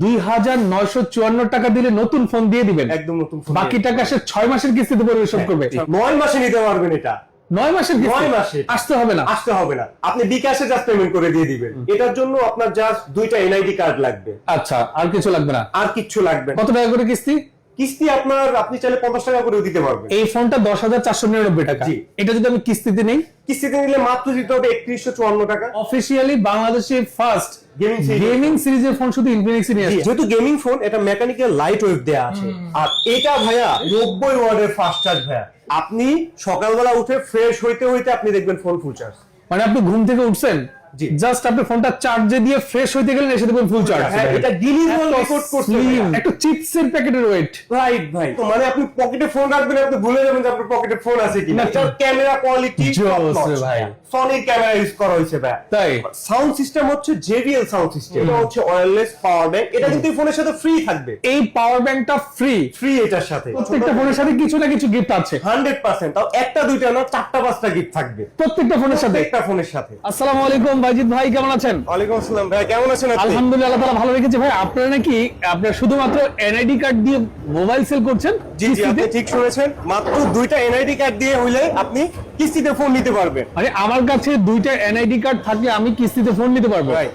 দুই হাজার নয়শো চুয়ান্ন টাকা দিলে নতুন ফোন দিয়ে দিবেন। একদম নতুন ফোন বাকি টাকা সে ছয় মাসের কিস্তিতে পরিবেশন করবে। নয় মাসে নিতে পারবেন এটা। নয় মাসের নয় মাসে। আসতে হবে না। আসতে হবে না। আপনি বিকাশে জাস্ট পেমেন্ট করে দিয়ে দিবেন। এটার জন্য আপনার জাস্ট দুইটা এনআইডি কার্ড লাগবে। আচ্ছা আর কিছু লাগবে না? আর কিচ্ছু লাগবে কত টাকা করে কিস্তি? কিস্তি আপনার আপনি চাইলে পঞ্চাশ টাকা করে দিতে পারবেন। এই ফোনটা দশ হাজার চারশো নিরানব্বই টাকা। জি। এটা যদি আমি কিস্তিতে নেই? কিস্তিতে নিলে মাত্র দিতে হবে একত্রিশশো চুয়ান্ন টাকা। অফিসিয়ালি বাংলাদেশের ফার্স্ট। গেমিং সিরিজের ফোন শুধু ইনফিনিক্স নিয়ে আসছে। যেহেতু গেমিং ফোন এটা মেকানিক্যাল লাইট ওয়েভ দেয়া আছে। আর এটা ভাইয়া নব্বই ওয়ার্ডের ফাস্ট চার্জ ভাইয়া। আপনি সকালবেলা উঠে ফ্রেশ হইতে হইতে আপনি দেখবেন ফোন ফুল চার্জ মানে আপনি ঘুম থেকে উঠছেন। জাস্ট আপনি ফোনটা চার্জে দিয়ে ফ্রেশ হইতে গেলেন এসে দেখবেন ফুল চার্জ হ্যাঁ এটা গিনিজ রেকর্ড ভাইয়া। একটা চিপসের প্যাকেটের ওয়েট রাইট ভাই তো মানে আপনি পকেটে ফোন রাখবেন আপনি ভুলে যাবেন যে আপনার পকেটে ফোন আছে কিনা। ক্যামেরা কোয়ালিটি ভাই। সনির ক্যামেরা ইউজ করা হয়েছে ভাই। তাই। সাউন্ড সিস্টেম হচ্ছে জেবিএল সাউন্ড সিস্টেম এটা হচ্ছে ওয়্যারলেস পাওয়ার ব্যাংক এটা কিন্তু ফোনের সাথে ফ্রি থাকবে। এই পাওয়ার ব্যাংকটা ফ্রি ফ্রি এটার সাথে। প্রত্যেকটা ফোনের সাথে কিছু না কিছু গিফট আছে। হান্ড্রেড পার্সেন্ট তাও একটা দুইটা না চারটা পাঁচটা গিফট থাকবে। প্রত্যেকটা ফোনের সাথে। একটা ফোনের সাথে। আসসালামু আলাইকুম। বাইজিৎ ভাই কেমন আছেন? ওয়ালাইকুম আসসালাম। ভাই কেমন আছেন আপনি? আলহামদুলিল্লাহ আল্লাহ ভালো রেখেছে। ভাই আপনারা নাকি আপনারা শুধুমাত্র এনআইডি কার্ড দিয়ে মোবাইল সেল করছেন? জি জি আপনি ঠিক শুনেছেন। মাত্র দুইটা এনআইডি কার্ড দিয়ে হইলে আপনি কিস্তিতে ফোন নিতে পারবেন। আরে আমার কাছে দুইটা এনআইডি কার্ড থাকলে আমি কিস্তিতে ফোন নিতে পারব। ভাই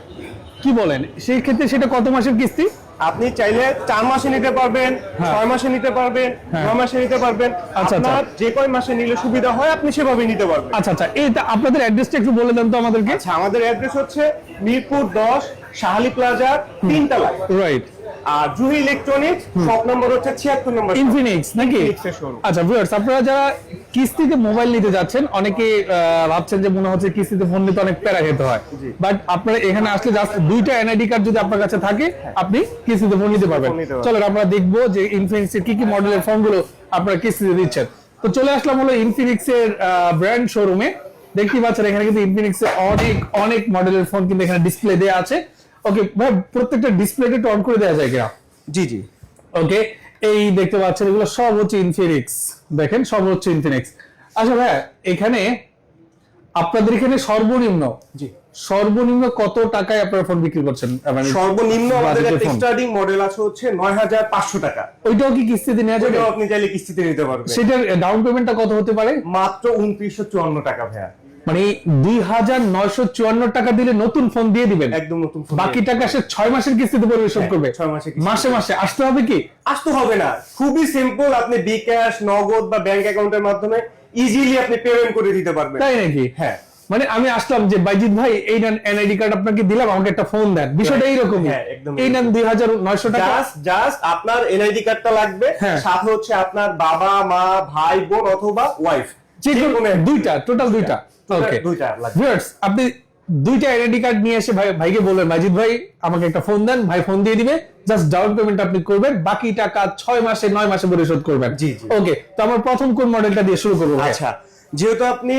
কি বলেন? সেই ক্ষেত্রে সেটা কত মাসের কিস্তি? আপনি চাইলে চার মাসে নিতে পারবেন হ্যাঁ। ছয় মাসে নিতে পারবেন ছ নয় মাসে নিতে পারবেন। আচ্ছা, আপনার যে কয় মাসে নিলে সুবিধা হয় আপনি সেভাবে নিতে পারবেন। আচ্ছা আচ্ছা এটা আপনাদের অ্যাড্রেসটা একটু বলে দেন তো আমাদেরকে। আচ্ছা আমাদের অ্যাড্রেস হচ্ছে মিরপুর দশ শাহালি প্লাজা তিনতলায়। রাইট আর জুহি ইলেকট্রনিক্স শপ নম্বর হচ্ছে ছিয়াত্তর নম্বর ইনফিনিক্স নাকি। আচ্ছা ভিউয়ার্স আপনারা যারা কিস্তিতে মোবাইল নিতে যাচ্ছেন অনেকে ভাবছেন যে মনে হচ্ছে কিস্তিতে ফোন নিতে অনেক প্যারা খেতে হয়। বাট আপনারা এখানে আসলে জাস্ট দুইটা এনআইডি কার্ড যদি আপনার কাছে থাকে আপনি কিস্তিতে ফোন নিতে পারবেন। চলো আমরা দেখব যে ইনফিনিক্স এর কি কি মডেলের ফোনগুলো আপনারা কিস্তিতে দিচ্ছেন। তো চলে আসলাম হলো ইনফিনিক্স এর ব্র্যান্ড শোরুমে দেখতেই পাচ্ছেন এখানে কিন্তু ইনফিনিক্স এর অনেক অনেক মডেলের ফোন কিন্তু এখানে ডিসপ্লে দেওয়া আছে। ওকে ভাই প্রত্যেকটা ডিসপ্লেটা একটু অন করে দেওয়া যায় কিনা? জি জি। ওকে এই দেখতে পাচ্ছেন এগুলো সব হচ্ছে ইনফিনিক্স দেখেন সব হচ্ছে ইনফিনিক্স আচ্ছা ভাইয়া এখানে আপনাদের এখানে সর্বনিম্ন জি। সর্বনিম্ন কত টাকায় আপনারা ফোন বিক্রি করছেন? মানে সর্বনিম্ন আমাদের একটা স্টার্টিং মডেল আছে হচ্ছে নয় হাজার পাঁচশো টাকা। ওইটাও কি কিস্তিতে নেওয়া যাবে? আপনি চাইলে কিস্তিতে নিতে পারবেন। সেটার ডাউন পেমেন্টটা কত হতে পারে? মাত্র উনত্রিশশো চুয়ান্ন টাকা ভাইয়া। মানে দুই হাজার নয়শো চুয়ান্ন টাকা দিলে নতুন ফোন দিয়ে দিবেন। একদম নতুন বাকি টাকা সে ছয় মাসের কিস্তিতে পরিবেশন হ্যাঁ, করবে। ছয় কিস্তিতে। মাসে মাসে। আসতে হবে কি? আসতে হবে না। খুবই সিম্পল আপনি বিকাশ নগদ বা ব্যাংক অ্যাকাউন্টের মাধ্যমে ইজিলি আপনি পেমেন্ট করে দিতে পারবেন। তাই নাকি? হ্যাঁ। মানে আমি আসলাম যে বাইজিৎ ভাই এই নেন এনআইডি কার্ড আপনাকে দিলাম আমাকে একটা ফোন দেন। বিষয়টা এইরকমই। হ্যাঁ, এই নেন দুই হাজার নয়শো টাকা। জাস্ট আপনার এনআইডি কার্ডটা লাগবে হ্যাঁ। সাথে হচ্ছে আপনার বাবা মা ভাই বোন অথবা ওয়াইফ যে দুইটা টোটাল দুইটা। ওকে দুইটা ভিউয়ার্স আপনি দুইটা আইডেন্টি কার্ড নিয়ে এসে ভাই ভাইকে বলবেন মাজিদ ভাই আমাকে একটা ফোন দেন ভাই ফোন দিয়ে দিবে জাস্ট ডাউন পেমেন্ট আপনি করবেন বাকি টাকা ছয় মাসে নয় মাসে পরিশোধ করবেন। জি। ওকে তো আমার প্রথম কোন মডেলটা দিয়ে শুরু করব আচ্ছা যেহেতু আপনি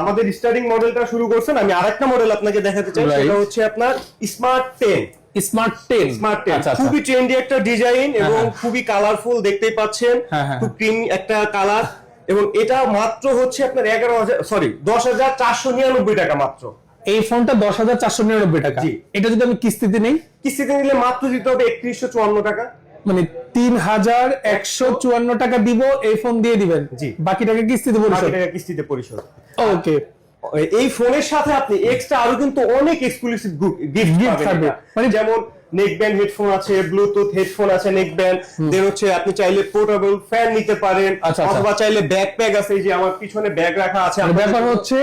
আমাদের স্টার্টিং মডেলটা শুরু করছেন আমি আরেকটা মডেল আপনাকে দেখাতে চাই. সেটা হচ্ছে আপনার smart ten smart ten smart ten খুবই ট্রেন্ডি একটা ডিজাইন এবং হ্যাঁ। খুবই কালারফুল দেখতেই পাচ্ছেন। হ্যাঁ, হ্যাঁ, খুব ক্রিম একটা কালার এবং এটা মাত্র হচ্ছে আপনার এগারো হাজার সরি দশ হাজার চারশো নিরানব্বই টাকা মাত্র। এই ফোনটা দশ হাজার চারশো নিরানব্বই টাকা। জি। এটা যদি আমি কিস্তিতে নেই? কিস্তিতে নিলে মাত্র দিতে হবে একত্রিশশো চুয়ান্ন টাকা। মানে তিন হাজার একশো চুয়ান্ন টাকা দিব এই ফোন দিয়ে দিবেন। জি। বাকি টাকা কিস্তিতে পরিশোধ। টাকা কিস্তিতে পরিশোধ। ওকে। এই ফোনের সাথে আপনি এক্সট্রা আরও কিন্তু অনেক এক্সক্লুসিভ গিফট পাবেন। মানে- যেমন নেক ব্যান্ড হেডফোন আছে ব্লুটুথ হেডফোন আছে নেক ব্যান্ড দেন হচ্ছে আপনি চাইলে পোর্টেবল ফ্যান নিতে পারেন আচ্ছা, আচ্ছা। অথবা চাইলে ব্যাকপ্যাক আছে এই যে আমার পিছনে ব্যাগ রাখা আছে ব্যাপার হচ্ছে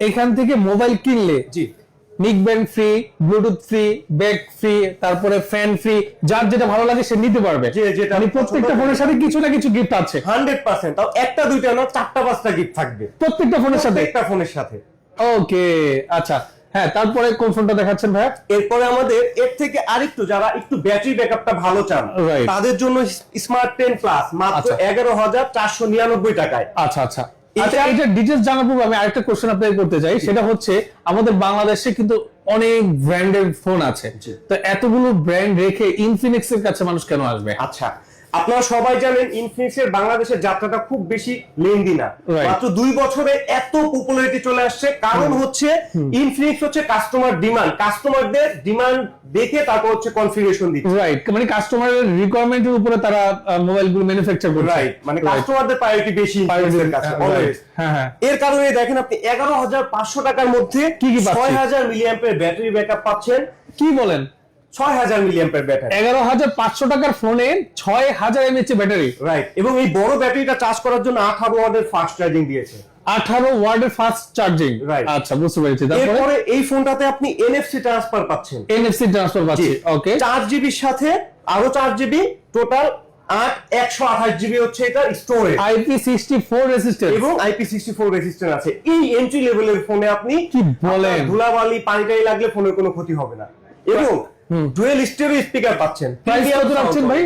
এখান থেকে মোবাইল কিনলে জি। Neck band free bluetooth free bag free তারপরে ফ্যান ফ্রি যার যেটা ভালো লাগে সে নিতে পারবে। মানে প্রত্যেকটা ফোনের সাথে কিছু না কিছু গিফট আছে। হান্ড্রেড পার্সেন্ট তাও একটা দুইটা না চারটা পাঁচটা গিফট থাকবে। প্রত্যেকটা ফোনের সাথে? একটা ফোনের সাথে। ওকে আচ্ছা। হ্যাঁ তারপরে কোন ফোনটা দেখাচ্ছেন ভাইয়া? এরপরে আমাদের এর থেকে আরেকটু যারা একটু ব্যাটারি ব্যাকআপটা ভালো চান তাদের জন্য স্মার্ট টেন প্লাস মাত্র আচ্ছা। এগারো হাজার চারশো নিরানব্বই টাকায়। আচ্ছা আচ্ছা। আচ্ছা এটা ডিটেলস জানার পূর্বে আমি আরেকটা কোশ্চেন আপনাকে করতে চাই সেটা হচ্ছে আমাদের বাংলাদেশে কিন্তু অনেক ব্র্যান্ডের ফোন আছে। তো এতগুলো ব্র্যান্ড রেখে ইনফিনিক্স এর কাছে মানুষ কেন আসবে? আচ্ছা আপনারা সবাই জানেন ইনফিনিক্স এর বাংলাদেশের যাত্রাটা খুব বেশি লেন্দি না. মাত্র দুই বছরে এত পপুলারিটি চলে আসছে। কারণ হচ্ছে ইনফিনিক্স হচ্ছে কাস্টমার ডিমান্ড কাস্টমারদের ডিমান্ড দেখে তারপর হচ্ছে কনফিগারেশন দিচ্ছে। রাইট মানে কাস্টমারের রিকোয়ারমেন্টের উপরে তারা মোবাইলগুলো ম্যানুফ্যাকচার করছে। রাইট মানে কাস্টমারদের প্রায়োরিটি বেশি ইনফিনিক্সের কাছে always। হ্যাঁ হ্যাঁ। এর কারণে দেখেন আপনি এগারো হাজার পাঁচশো টাকার মধ্যে কি কি ছয় হাজার মিলিয়াম্পের ব্যাটারি ব্যাকআপ পাচ্ছেন। কি বলেন? ছয় হাজার মিলিয়াম্পের ব্যাটারি এগারো হাজার পাঁচশো টাকার ফোনে ছয় হাজার এমএচ ব্যাটারি রাইট এবং এই বড় ব্যাটারিটা চার্জ করার জন্য আঠারো ওয়াটের ফাস্ট চার্জিং দিয়েছে। আঠারো ওয়ার্ডের ফাস্ট চার্জিং. আচ্ছা বুঝতে পেরেছি। তারপরে? এই ফোনটাতে আপনি এনএফসি ট্রান্সফার পাচ্ছেন। এনএফসি ট্রান্সফার পাচ্ছি ওকে চার জিবির সাথে আরও চার জিবি টোটাল আট একশো আঠাশ জিবি হচ্ছে এটা storage IP sixty four resistant এবং আইপি সিক্সটি ফোর রেজিস্ট্যান্ট আছে। এই এন্ট্রি লেভেলের ফোনে আপনি কি বলেন? ধুলাবালি পানিটাই লাগলে ফোনের কোনো ক্ষতি হবে না। এবং ডুয়েল স্টেরিও স্পিকার পাচ্ছেন। প্রাইস কত রাখছেন ভাই?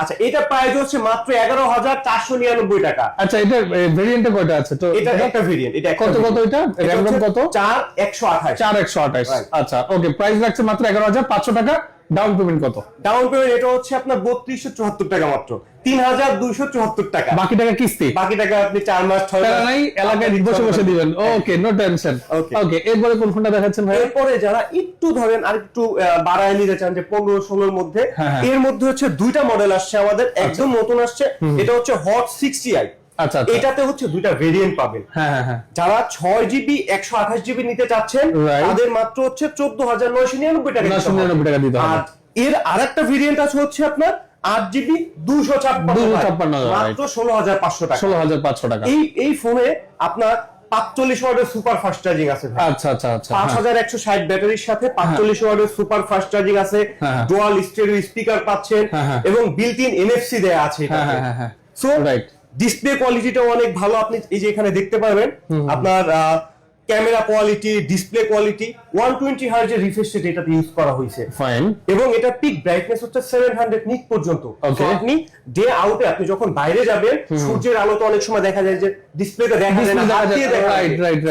আচ্ছা এটা প্রাইস হচ্ছে মাত্র এগারো হাজার চারশো নিরানব্বই টাকা। আচ্ছা এটা ভেরিয়েন্টে কয়টা আছে? তো এটা একটা ভেরিয়েন্ট এটা কত কত এটা? র্যাম কত? চার একশো আঠাশ। চার একশো আঠাশ। Right. আচ্ছা ওকে প্রাইস রাখছে মাত্র এগারো হাজার পাঁচশো টাকা। ডাউন পেমেন্ট কত? ডাউন পেমেন্ট এটা হচ্ছে আপনার বত্রিশশো চুয়াত্তর টাকা মাত্র। তিন হাজার দুইশো চুয়াত্তর টাকা। বাকি টাকা কিস্তি? বাকি টাকা আপনি চার মাস ছয় মাস নাই এলাকায় বসে বসে দিবেন। Okay no tension. ওকে এরপরে কোন ফোনটা দেখাচ্ছেন ভাই? এরপরে যারা একটু ধরেন আর একটু বাড়ায় নিতে চান যে পনেরো ষোলোর মধ্যে হ্যাঁ, হ্যাঁ। এর মধ্যে হচ্ছে দুইটা মডেল আসছে আমাদের একদম নতুন আসছে। এটা হচ্ছে হট সিক্সটি আই আচ্ছা আচ্ছা। এটাতে হচ্ছে দুইটা ভেরিয়েন্ট পাবেন হ্যাঁ হ্যাঁ হ্যাঁ। যারা ছয় জিবি একশো আঠাশ জিবি নিতে চাচ্ছেন. তাদের মাত্র হচ্ছে চোদ্দ হাজার নয়শো নিরানব্বই টাকা হবে। নিরানব্বই টাকা দিতে হবে। আর এর আরেকটা ভেরিয়েন্ট আছে হচ্ছে আপনার আট জিবি দুশো ছাপ্পান্ন 256 মাত্র ষোলো হাজার পাঁচশো টাকা। ষোলো হাজার পাঁচশো টাকা। এই এই ফোনে আপনার পাঁচচল্লিশ ওয়াটের সুপার ফাস্ট চার্জিং আছে আচ্ছা আচ্ছা আচ্ছা পাঁচ। হাজার একশো ষাট ব্যাটারির সাথে পাঁচচল্লিশ ওয়াটের সুপার ফাস্ট চার্জিং আছে। ডুয়াল স্টেরিও স্পিকার পাচ্ছেন। এবং বিল্ট ইন এনএফসি দেয়া আছে সো রাইট ডিসপ্লে কোয়ালিটিটাও অনেক ভালো। আপনি এই যে এখানে দেখতে পারবেন আপনার camera quality display quality one twenty হার্জের refresh rate এটাতে ইউজ করা হয়েছে। ফাইন এবং এটা পিক ব্রাইটনেস হচ্ছে সেভেন হান্ড্রেড নিট পর্যন্ত। আপনি ডে আউটে আপনি যখন বাইরে যাবেন সূর্যের অনেক সময় দেখা যায় যে ডিসপ্লেতে দেখা যায় না হাত দিয়ে দেখা.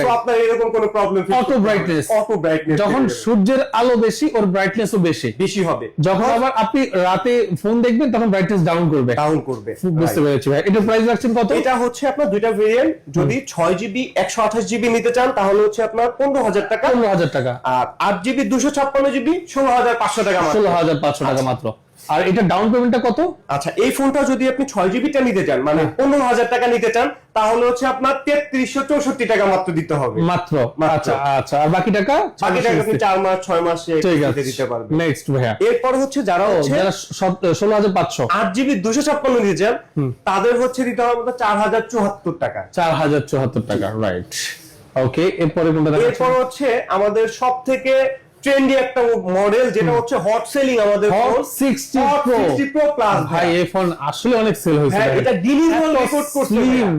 তো আপনার এরকম কোনো problem Auto brightness. Auto brightness যখন সূর্যের আলো বেশি ওর ব্রাইটনেসও বেশি। বেশি হবে। যখন আবার আপনি রাতে ফোন দেখবেন তখন ব্রাইটনেস ডাউন করবে। ডাউন করবে। বুঝতে পেরেছি ভাই। এটা প্রাইস রাখছেন কত? এটা হচ্ছে আপনার দুইটা ভেরিয়েন্ট যদি ছয় জিবি একশো আঠাশ জিবি নিতে চান তাহলে হচ্ছে আপনার পনেরো হাজার টাকা। পনেরো হাজার টাকা। আর আট জিবি দুশো ছাপ্পান্ন জিবি ষোলো হাজার পাঁচশো টাকা ষোলো হাজার পাঁচশো টাকা মাত্র। আর এটা ডাউন পেমেন্টটা কত? আচ্ছা এই ফোনটা যদি আপনি ছয় জিবিটা নিতে চান মানে পনেরো হাজার টাকা নিতে চান তাহলে হচ্ছে আপনার তেত্রিশশো চৌষট্টি টাকা মাত্র দিতে হবে। মাত্র। আচ্ছা আচ্ছা। আর বাকি টাকা? বাকি টাকা আপনি চার মাস ছয় মাসে দিতে পারবেন। নেক্সট ভাইয়া। এরপর হচ্ছে যারা যারা ষোলো হাজার পাঁচশো। আট জিবি দুশো ছাপ্পান্ন নিতে চান তাদের হচ্ছে দিতে হবে চার হাজার চুয়াত্তর টাকা। চার হাজার চুয়াত্তর টাকা রাইট ওকে এরপরে কোনটা এরপর হচ্ছে আমাদের সব থেকে ট্রেন্ডি একটা মডেল যেটা হচ্ছে হট সেলিং আমাদের Hot 60 Hot 60 Pro Plus ভাই এই ফোন আসলে অনেক সেল হয়েছে হ্যাঁ, এটা করছে স্লিম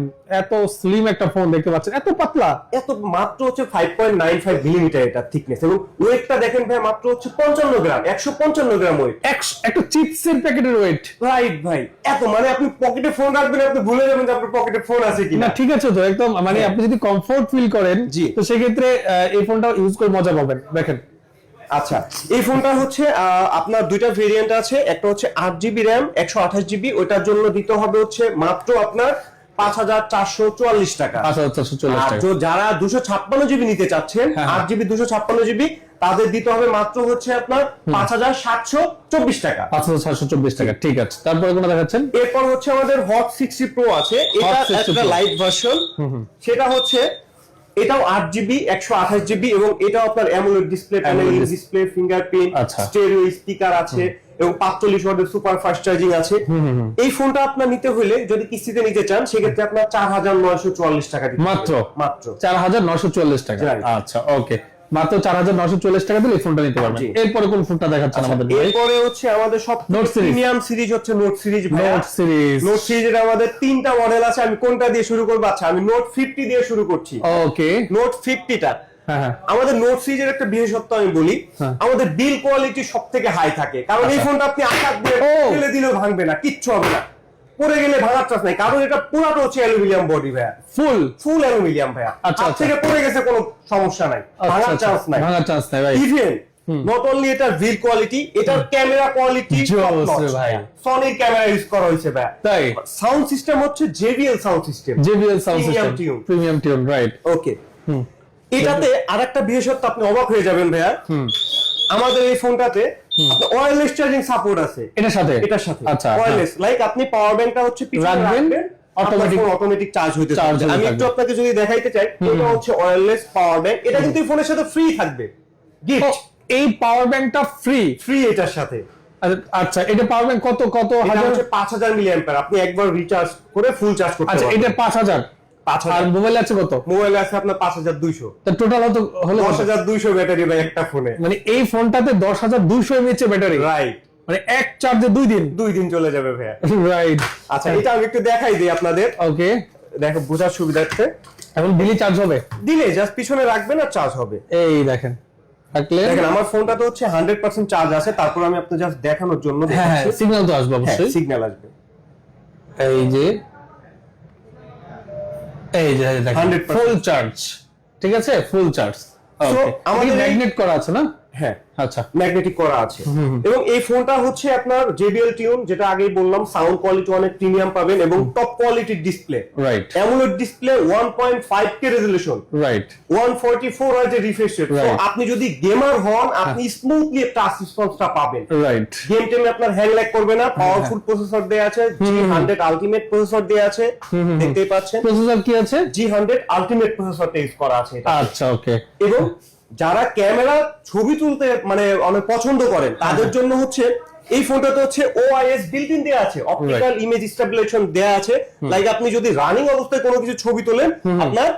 এত স্লিম একটা ফোন দেখতে পাচ্ছেন। এত পাতলা। এত মাত্র হচ্ছে five point nine five millimeter এটা থিকনেস এবং ওয়েটটা দেখেন ভাই মাত্র হচ্ছে পঞ্চান্ন গ্রাম একশো পঞ্চান্ন গ্রাম ওয়েট একটা চিপসের প্যাকেটের ওয়েট রাইট ভাই এত মানে আপনি পকেটে ফোন রাখবেন আপনি ভুলে যাবেন যে আপনার পকেটে ফোন আছে না ঠিক আছে তো একদম মানে আপনি যদি কমফোর্ট ফিল করেন। তো সেক্ষেত্রে এই ফোনটা ইউজ করে মজা পাবেন। দেখেন আচ্ছা এই ফোনটা হচ্ছে আপনার দুইটা ভেরিয়েন্ট আছে একটা হচ্ছে আট জিবি র্যাম একশো আঠাশ জিবি ওইটার জন্য দিতে হবে হচ্ছে মাত্র আপনার পাঁচ হাজার চারশো চুয়াল্লিশ টাকা। পাঁচ হাজার চারশো চল্লিশ টাকা। যারা দুশো ছাপ্পান্ন জিবি নিতে চাচ্ছেন হ্যাঁ, আট জিবি দুশো ছাপ্পান্ন জিবি তাদের দিতে হবে মাত্র হচ্ছে আপনার পাঁচ হাজার সাতশো চব্বিশ টাকা। পাঁচ হাজার ছয়শো চব্বিশ টাকা ঠিক আছে। তারপরে কোনো দেখাচ্ছেন? এরপর হচ্ছে আমাদের হট সিক্সটি প্রো আছে এটা 60 একটা। লাইট ভার্সন সেটা হচ্ছে এটাও আট জিবি একশো আঠাশ জিবি এবং এটাও আপনার AMOLED display panel display fingerprint. Stereo speaker আছে এবং পাঁচচল্লিশ ওয়াটের সুপার ফাস্ট চার্জিং আছে। এই ফোনটা আপনার নিতে হলে যদি কিস্তিতে নিতে চান সেক্ষেত্রে আপনার চার হাজার নয়শো চুয়াল্লিশ টাকা মাত্র? মাত্র। চার হাজার নশো চল্লিশ টাকা। আচ্ছা ওকে মাত্র চার হাজার নশো চল্লিশ টাকা দিলে এই ফোনটা নিতে পারবেন। এরপরে কোন ফোনটা দেখাচ্ছেন আমাদের এরপরে হচ্ছে আমাদের সব series। প্রিমিয়াম সিরিজ হচ্ছে note series note series note সিরিজের আমাদের তিনটা মডেল আছে। আমি কোনটা দিয়ে শুরু করব? আচ্ছা আমি নোট ফিফটি দিয়ে শুরু করছি। ওকে নোট ফিফটিটা আমাদের নোট সিরিজের একটা বিশেষত্ব আমি বলি হ্যাঁ। আমাদের বিল কোয়ালিটি সব থেকে হাই থাকে। কারণ এই আচ্ছা। ফোনটা আপনি আঘাত দিয়ে। ফেলে দিলেও ভাঙবে না কিচ্ছু হবে না। পড়ে গেলে ভাঙার চান্স নাই। কারণ এটা পুরাটা হচ্ছে অ্যালুমিনিয়াম বডি ভাইয়া। ফুল ফুল অ্যালুমিনিয়াম ভাইয়া। আচ্ছা, হাত আচ্ছা। থেকে পড়ে গেছে কোনো সমস্যা নাই। ভাঙার চান্স নাই। ভাঙার চান্স নাই ভাই ইভেন নট অনলি এটার ভিল কোয়ালিটি এটার ক্যামেরা কোয়ালিটি ভাই। সনির ক্যামেরা ইউজ করা হয়েছে ভাই তাই? সাউন্ড সিস্টেম হচ্ছে JBL sound system JBL sound system. Premium tune right okay এটাতে আরেকটা বিশেষত্ব আপনি অবাক হয়ে যাবেন ভাইয়া। আমাদের এই ফোনটাতে ওয়্যারলেস চার্জিং সাপোর্ট আছে। এটার সাথে? এটার সাথে। আচ্ছা ওয়্যারলেস লাইক আপনি পাওয়ার ব্যাংকটা হচ্ছে পিছনে রাখবেন, অটোমেটিক অটোমেটিক চার্জ হইতে আমি একটু আপনাকে যদি দেখাইতে চাই এটা হচ্ছে ওয়্যারলেস পাওয়ার ব্যাংক এটা কিন্তু ফোনের সাথে ফ্রি থাকবে। গিফট এই পাওয়ার ব্যাংকটা ফ্রি ফ্রি এটার সাথে। আচ্ছা এটা পাওয়ার ব্যাংক কত কত হাজার? হচ্ছে পাঁচ হাজার মিলি আপনি একবার রিচার্জ করে ফুল চার্জ করতে আচ্ছা এটা পাঁচ হাজার। পাঁচ আর মোবাইল আছে কত? মোবাইলে আছে আপনার পাঁচ হাজার দুইশো। টোটাল হতো হলো দশ হাজার দুইশো ব্যাটারি ভাই একটা ফোনে মানে এই ফোনটাতে দশ হাজার দুইশো এমএচ ব্যাটারি। রাইট মানে এক চার্জে দুই দিন। দুই দিন চলে যাবে ভাইয়া। রাইট আচ্ছা এটা আমি একটু দেখাই দিই আপনাদের। ওকে দেখো বোঝার সুবিধার্থে এখন বিলি চার্জ হবে? দিলে জাস্ট পিছনে রাখবেন আর চার্জ হবে। এই দেখেন। থাকলে দেখেন আমার ফোনটা তো হচ্ছে হান্ড্রেড পার্সেন্ট চার্জ আছে। তারপর আমি আপনার জাস্ট দেখানোর জন্য হ্যাঁ হ্যাঁ সিগন্যাল তো আসবে অবশ্যই। সিগন্যাল আসবে। এই যে এই যে 100% ফুল চার্জ ঠিক আছে? ফুল চার্জ আমাদের ম্যাগনেট করা আছে না? হ্যাঁ। আচ্ছা। ম্যাগনেটিক করা আছে। এবং এই ফোনটা হচ্ছে আপনার জেবিএল টিউন যেটা আগেই বললাম সাউন্ড কোয়ালিটি অনেক প্রিমিয়াম পাবেন এবং টপ কোয়ালিটির display right AMOLED display 1.5 K resolution right 144 হার্জের রিফ্রেশ রেট. আপনি যদি গেমার হন আপনি স্মুথলি টাচ রেসপন্সটা পাবেন। রাইট গেম টেমে আপনার হ্যাং ল্যাগ করবে না। পাওয়ারফুল প্রসেসর দেয়া আছে জি হান্ড্রেড আলটিমেট প্রসেসর দেয়া আছে। দেখতেই পাচ্ছেন। প্রসেসর কি আছে? জি হান্ড্রেড আলটিমেট প্রসেসরটা ইউজ করা আছে আচ্ছা ওকে এবং যারা ক্যামেরা ছবি তুলতে মানে অনেক পছন্দ করেন তাদের জন্য হচ্ছে এই ফোনটাতে হচ্ছে ওআইএস বিল্ট ইন দেয়া আছে। অপটিক্যাল ইমেজ স্টেবিলাইজেশন দেয়া আছে। লাইক আপনি যদি রানিং অবস্থায় কোনো কিছু ছবি তোলেন আপনার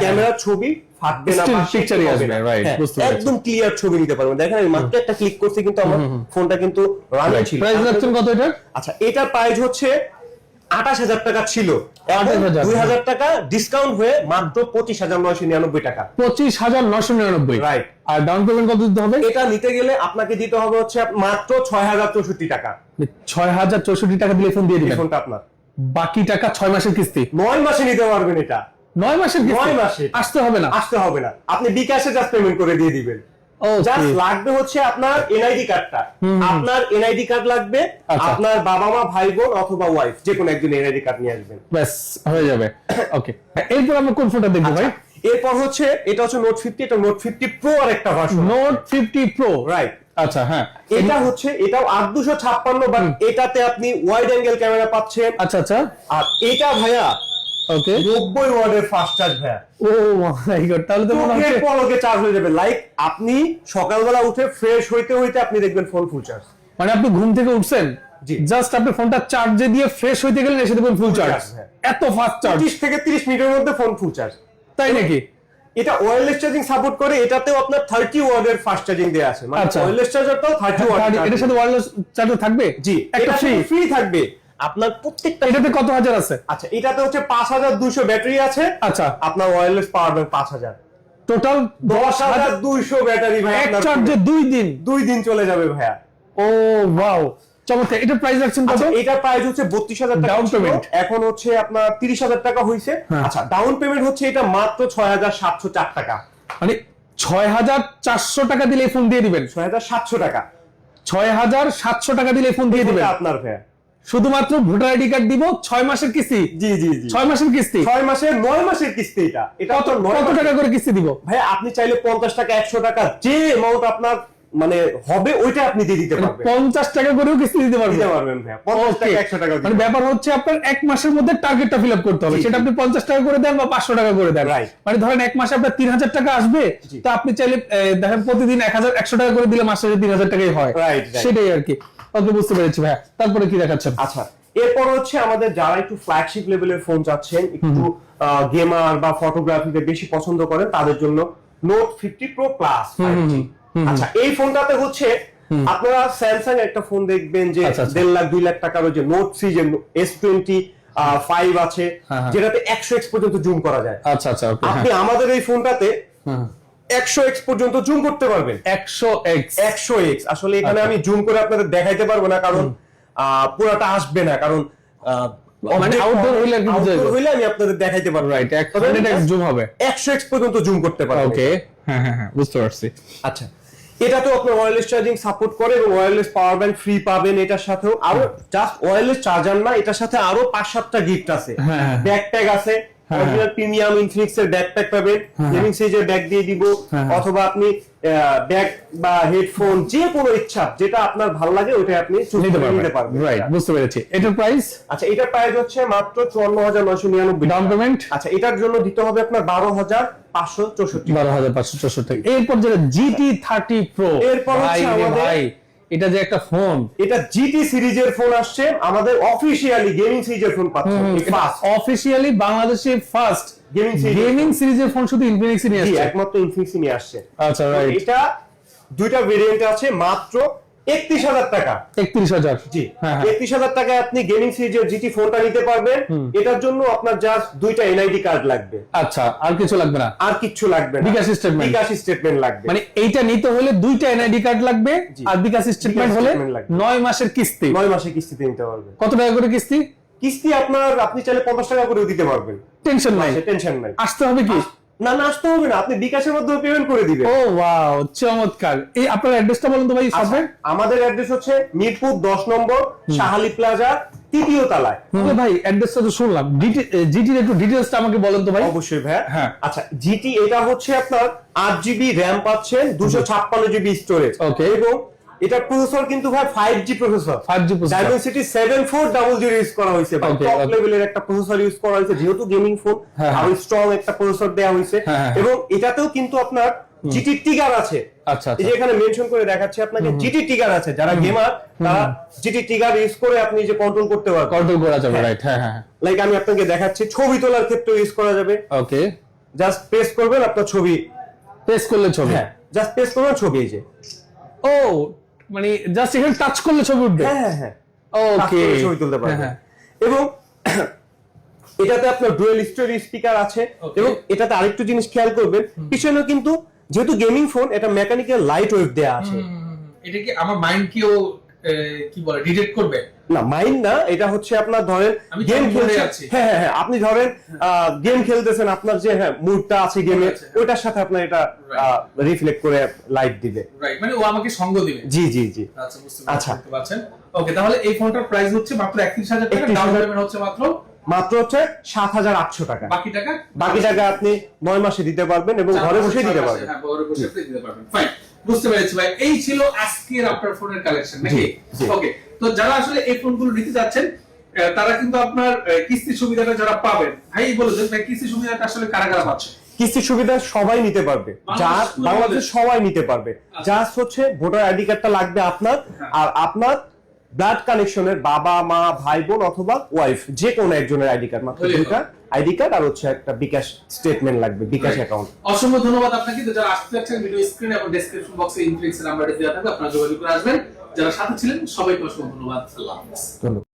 ক্যামেরার ছবি ফাটবে না Still বা picture ই হবে আসবে, হ্যাঁ, পেরেছি। একদম ক্লিয়ার ছবি নিতে পারবেন। দেখেন আমি মাত্র একটা ক্লিক করছি কিন্তু আমার ফোনটা কিন্তু রানিং ছিল। প্রাইস রাখছেন কত এটা আচ্ছা এটার প্রাইস হচ্ছে আঠাশ হাজার টাকা ছিল। 28,000 দুই হাজার টাকা ডিসকাউন্ট হয়ে মাত্র পঁচিশ হাজার নয়শো নিরানব্বই টাকা। পঁচিশ হাজার নয়শো নিরানব্বই। Right. আর ডাউন পেমেন্ট কত দিতে হবে? এটা নিতে গেলে আপনাকে দিতে হবে হচ্ছে মাত্র ছয় হাজার চৌষট্টি টাকা। ছয় হাজার চৌষট্টি টাকা দিলে ফোন দিয়ে দিবেন। ফোনটা আপনার। বাকি টাকা ছয় মাসের কিস্তি। নয় মাসে নিতে পারবেন এটা। নয় মাসের নয় মাসে। আসতে হবে না। আসতে হবে না। আপনি বিকাশে জাস্ট পেমেন্ট করে দিয়ে দিবেন. জাস্ট লাগবে হচ্ছে আপনার এনআইডি কার্ডটা আপনার এনআইডি কার্ড লাগবে আচ্ছা। আপনার বাবা মা ভাই বোন অথবা ওয়াইফ যে কোনো একজন এনআইডি কার্ড নিয়ে আসবেন। ব্যাস হয়ে যাবে। ওকে এরপর আমরা কোন ফোনটা দেখব ভাই? এরপর হচ্ছে এটা হচ্ছে নোট ফিফটি এটা নোট ফিফটি প্রো আর একটা version note fifty pro right আচ্ছা হ্যাঁ। এটা হচ্ছে এটাও আট দুশো ছাপ্পান্ন বাট এটাতে আপনি ওয়াইড অ্যাঙ্গেল ক্যামেরা পাচ্ছেন। আচ্ছা আচ্ছা। আর এটা ভাইয়া ওকে নব্বই ওয়ার্ডের ফাস্ট চার্জ ভাইয়া। ও মাই গড তাহলে তো মনে হচ্ছে পলকে চার্জ হয়ে যাবে। লাইক আপনি সকালবেলা উঠে ফ্রেশ হইতে হইতে আপনি দেখবেন ফোন ফুল চার্জ মানে আপনি ঘুম থেকে উঠছেন জাস্ট আপনি ফোনটা চার্জে দিয়ে ফ্রেশ হইতে গেলেন এসে দেখবেন ফুল চার্জ হ্যাঁ। এত ফাস্ট চার্জ পঁচিশ থেকে তিরিশ মিনিটের মধ্যে ফোন ফুল চার্জ তাই নাকি? এটা ওয়্যারলেস চার্জিং সাপোর্ট করে এটাতেও আপনার থার্টি ওয়ার্ডের ফাস্ট চার্জিং দেওয়া আছে। মানে। ওয়্যারলেস চার্জারটাও থার্টি ওয়ার্ড এটার সাথে ওয়্যারলেস চার্জার থাকবে? জি একটা ফ্রি ফ্রি থাকবে। আপনার প্রত্যেকটা এটাতে কত হাজার আছে? আচ্ছা এটাতে হচ্ছে পাঁচ হাজার দুইশো ব্যাটারি আছে। আচ্ছা। আপনার ওয়্যারলেস পাওয়ার ব্যাংক পাঁচ হাজার। টোটাল দশ হাজার দুইশো ব্যাটারি ভাই এক চার্জে দুই দিন। দুই দিন চলে যাবে ভাইয়া। ও ওয়াও চমৎকার এটা প্রাইস রাখছেন কত? আচ্ছা এটার প্রাইস হচ্ছে বত্রিশ হাজার টাকা Down ছিল, এখন হচ্ছে আপনার তিরিশ হাজার টাকা হয়েছে হ্যাঁ। আচ্ছা ডাউন পেমেন্ট হচ্ছে এটা মাত্র ছয় হাজার সাতশো চার টাকা। মানে ছয় হাজার চারশো টাকা দিলে ফোন দিয়ে দিবেন। ছয় হাজার সাতশো টাকা। ছয় হাজার সাতশো টাকা দিলে ফোন দিয়ে দিবেন। আপনার ভাইয়া। শুধুমাত্র ভোটার আইডি কার্ড দিব ছয় মাসের কিস্তি। জি জি জি। ছয় মাসের কিস্তি। ছয় মাসে নয় মাসের কিস্তি এটা। এটা কত টাকা করে কিস্তি দিব? ভাই আপনি চাইলে পঞ্চাশ টাকা একশো টাকা যে অ্যামাউন্ট আপনার মানে হবে ওইটা আপনি দিয়ে দিতে পারবেন। পঞ্চাশ টাকা করেও কিস্তি দিতে পারবেন। দিতে পারবেন পঞ্চাশ টাকা একশো টাকা মানে ব্যাপার হচ্ছে আপনার এক মাসের মধ্যে টার্গেটটা ফিল আপ করতে হবে। সেটা আপনি পঞ্চাশ টাকা করে দেন বা পাঁচশো টাকা করে দেন। মানে ধরেন এক মাসে আপনার তিন হাজার টাকা আসবে। তো আপনি চাইলে দেখেন প্রতিদিন এক হাজার একশো টাকা করে দিলে মাসে তিন হাজার টাকাই হয়. সেটাই আর কি। ওকে বুঝতে পেরেছি ভাইয়া। তারপরে কি দেখাচ্ছেন? আচ্ছা এরপর হচ্ছে আমাদের যারা একটু ফ্ল্যাগশিপ লেভেলের ফোন চাচ্ছেন একটু গেমার বা ফটোগ্রাফিতে বেশি পছন্দ করেন তাদের জন্য নোট ফিফটি প্রো প্লাস আচ্ছা এই ফোনটাতে হচ্ছে আপনারা স্যামসাং একটা ফোন দেখবেন যে আচ্ছা, আচ্ছা। দেড় লাখ দুই লাখ টাকার ওই যে নোট থ্রি যে এস টোয়েন্টি ফাইভ আছে হ্যাঁ, হ্যাঁ। যেটাতে একশো এক্স পর্যন্ত জুম করা যায়। আচ্ছা আচ্ছা আপনি আমাদের এই ফোনটাতে একশো এক্স পর্যন্ত জুম করতে পারবেন। একশো এক্স একশো এক্স আসলে এখানে আচ্ছা। আমি জুম করে আপনাদের দেখাইতে পারব না কারণ আহ, পুরাটা আসবে না কারণ মানে outdoor হইলে? হইলে আমি আপনাদের দেখাইতে পারব। রাইট হান্ড্রেড এক্স জুম হবে। একশো এক্স পর্যন্ত জুম করতে পারব। ওকে হ্যাঁ হ্যাঁ হ্যাঁ বুঝতে পারছি। আচ্ছা। এটাতেও আপনার ওয়্যারলেস চার্জিং সাপোর্ট করে এবং ওয়্যারলেস পাওয়ার ব্যাংক ফ্রি পাবেন এটার সাথেও। আরও জাস্ট ওয়্যারলেস চার্জার না এটার সাথে আরও পাঁচ সাতটা গিফট আছে। ব্যাগ ট্যাগ ব্যাকপ্যাক আছে অরিজিনাল প্রিমিয়াম ইনফিনিক্স এর ব্যাকপ্যাক পাবেন গেমিং সিরিজের ব্যাগ দিয়ে দিব হ্যাঁ। অথবা আপনি ব্যাগ বা হেডফোন যে কোনো ইচ্ছা যেটা আপনার ভালো লাগে ওটা আপনি choose নিতে পারবেন। রাইট বুঝতে পেরেছি। এটার প্রাইস আচ্ছা এটার প্রাইস হচ্ছে মাত্র চুয়ান্ন হাজার নয়শো নিরানব্বই ডাউন পেমেন্ট আচ্ছা এটার জন্য দিতে হবে আপনার বারো হাজার পাঁচশো চৌষট্টি বারো হাজার পাঁচশো চৌষট্টি এরপর যেটা জিটি থার্টি প্রো এরপর হচ্ছে আমাদের- এটা যে একটা ফোন। এটা জিটি সিরিজের ফোন আসছে আমাদের অফিসিয়ালি গেমিং সিরিজের ফোন পাচ্ছে অফিসিয়ালি বাংলাদেশে ফার্স্ট গেমিং সিরিজ গেমিং সিরিজের ফোন শুধু ইনফিনিক্সই নিয়ে আসছে। একমাত্র ইনফিনিক্সই নিয়ে আসছে। আচ্ছা রাইট এটা দুইটা ভেরিয়েন্ট আছে মাত্র একত্রিশ হাজার টাকা। একত্রিশ হাজার। জি। হ্যাঁ হ্যাঁ। একত্রিশ হাজার টাকায় আপনি গেমিং সিরিজের জিটি ফোনটা নিতে পারবেন এটার জন্য আপনার জাস্ট দুইটা এনআইডি কার্ড লাগবে। আচ্ছা আর কিছু লাগবে না? আর কিচ্ছু লাগবে না। বিকাশ statement। বিকাশ স্টেটমেন্ট লাগবে। মানে এইটা নিতে হলে দুইটা এনআইডি কার্ড লাগবে আর বিকাশ স্টেটমেন্ট হলে নয় মাসের কিস্তি। নয় মাসে কিস্তিতে নিতে পারবেন কত টাকা করে কিস্তি? কিস্তি আপনার আপনি চাইলে পঞ্চাশ টাকা করেও দিতে পারবেন। টেনশন নাই। টেনশন নাই। আসতে হবে কি? না না আসতে হবে না। আপনি বিকাশের মাধ্যমে পেমেন্ট করে দিবেন। ও ওয়াও চমৎকার। এই আপনার অ্যাড্রেসটা বলুন তো ভাই আচ্ছা, আমাদের অ্যাড্রেস হচ্ছে মিরপুর দশ নম্বর শাহালি প্লাজা তৃতীয় তলায়। তাহলে ভাই অ্যাড্রেসটা তো শুনলাম। জিটির একটু ডিটেলসটা আমাকে বলেন তো ভাই। অবশ্যই ভাই। হ্যাঁ। আচ্ছা জিটি এটা হচ্ছে আপনার আট জিবি র্যাম পাচ্ছেন দুশো ছাপ্পান্ন জিবি স্টোরেজ. এবং এটা প্রসেসর কিন্তু ভাই five G processor 5G processor। Dimensity seven four double zero use করা হয়েছে Okay, টপ লেভেলের একটা প্রসেসর ইউজ করা হয়েছে যেহেতু গেমিং ফোন হ্যাঁ, আরও স্ট্রং একটা প্রসেসর দেওয়া হয়েছে। হ্যাঁ, হ্যাঁ। এবং এটাতেও কিন্তু আপনার জিটি টিগার আছে। আচ্ছা এই আচ্ছা। যে এখানে মেনশন করে দেখাচ্ছে আপনাকে জিটি টিগার আছে। যারা গেমার তারা জিটি টিগার ইউজ করে আপনি যে কন্ট্রোল করতে পারবেন। কন্ট্রোল করা যাবে রাইট হ্যাঁ হ্যাঁ লাইক আমি আপনাকে দেখাচ্ছি ছবি তোলার ক্ষেত্রে ইউজ করা যাবে। ওকে জাস্ট প্রেস করবেন আপনার ছবি। প্রেস করলে ছবি। হ্যাঁ জাস্ট প্রেস করবেন ছবি এই যে। ও মানে জাস্ট এখানে টাচ করলে ছবি উঠবে। হ্যাঁ হ্যাঁ হ্যাঁ। ওকে ছবি তুলতে পারবে। হ্যাঁ, এবং এটাতে আপনার ডুয়েল স্টোরি স্পিকার আছে। এবং এটাতে আরেকটু জিনিস খেয়াল করবেন পিছনে কিন্তু যেহেতু গেমিং ফোন এটা মেকানিক্যাল লাইট ওয়েভ দেয়া আছে। এটা কি আমার মাইন্ড কেও কি বলে ডিটেক্ট করবে? না মাইন্ড না এটা হচ্ছে আপনার ধরেন গেম আছি। হ্যাঁ হ্যাঁ হ্যাঁ আপনি ধরেন গেম খেলতেছেন আপনার যে হ্যাঁ মুডটা আছে গেমে আছে। ওইটার সাথে আপনার এটা রিফ্লেক্ট করে লাইট দিবে। রাইট মানে ও আমাকে সঙ্গ দিবে। জি জি জি। আচ্ছা বুঝতে আচ্ছা। পারছেন। ওকে তাহলে এই ফোনটার প্রাইস হচ্ছে মাত্র একত্রিশ হাজার টাকা ডাউন পেমেন্ট হচ্ছে মাত্র? মাত্র হচ্ছে সাত হাজার আটশো টাকা। বাকি টাকা? বাকি টাকা আপনি নয় মাসে দিতে পারবেন এবং ঘরে মাসে, বসে দিতে পারবেন। হ্যাঁ, ঘরে বসে দিতে পারবেন। ফাইন বুঝতে পেরেছি ভাই এই ছিল আজকের আপনার ফোনের কালেকশন নাকি ওকে তো যারা আসলে এই ফোনগুলো নিতে যাচ্ছেন তারা কিন্তু আপনার কিস্তি সুবিধাটা যারা পাবেন ভাই বলে দেন ভাই কিস্তি সুবিধাটা আসলে কারা কারা পাচ্ছে কিস্তির সুবিধা সবাই নিতে পারবে যার বাংলাদেশ। সবাই নিতে পারবে আচ্ছা। জাস্ট হচ্ছে ভোটার আইডি কার্ডটা লাগবে আপনার হ্যাঁ। আর আপনার ব্লাড কানেকশনের বাবা মা ভাই বোন অথবা ওয়াইফ যে কোনো একজনের আইডি কার্ড মাত্র দুইটা আইডি কার্ড আর হচ্ছে একটা বিকাশ স্টেটমেন্ট লাগবে বিকাশ অ্যাকাউন্ট অসংখ্য ধন্যবাদ আপনাকে। যারা আসতে যাচ্ছেন ভিডিও স্ক্রিন এবং ডেসক্রিপশন বক্সে ইনফ্লিক্সের নাম্বারটি দেওয়া থাকবে। আপনারা যোগাযোগ করে আসবেন। যারা সাথে ছিলেন সবাইকে অসংখ্য ধন্যবাদ। আল্লাহ হাফেজ। ধন্যবাদ।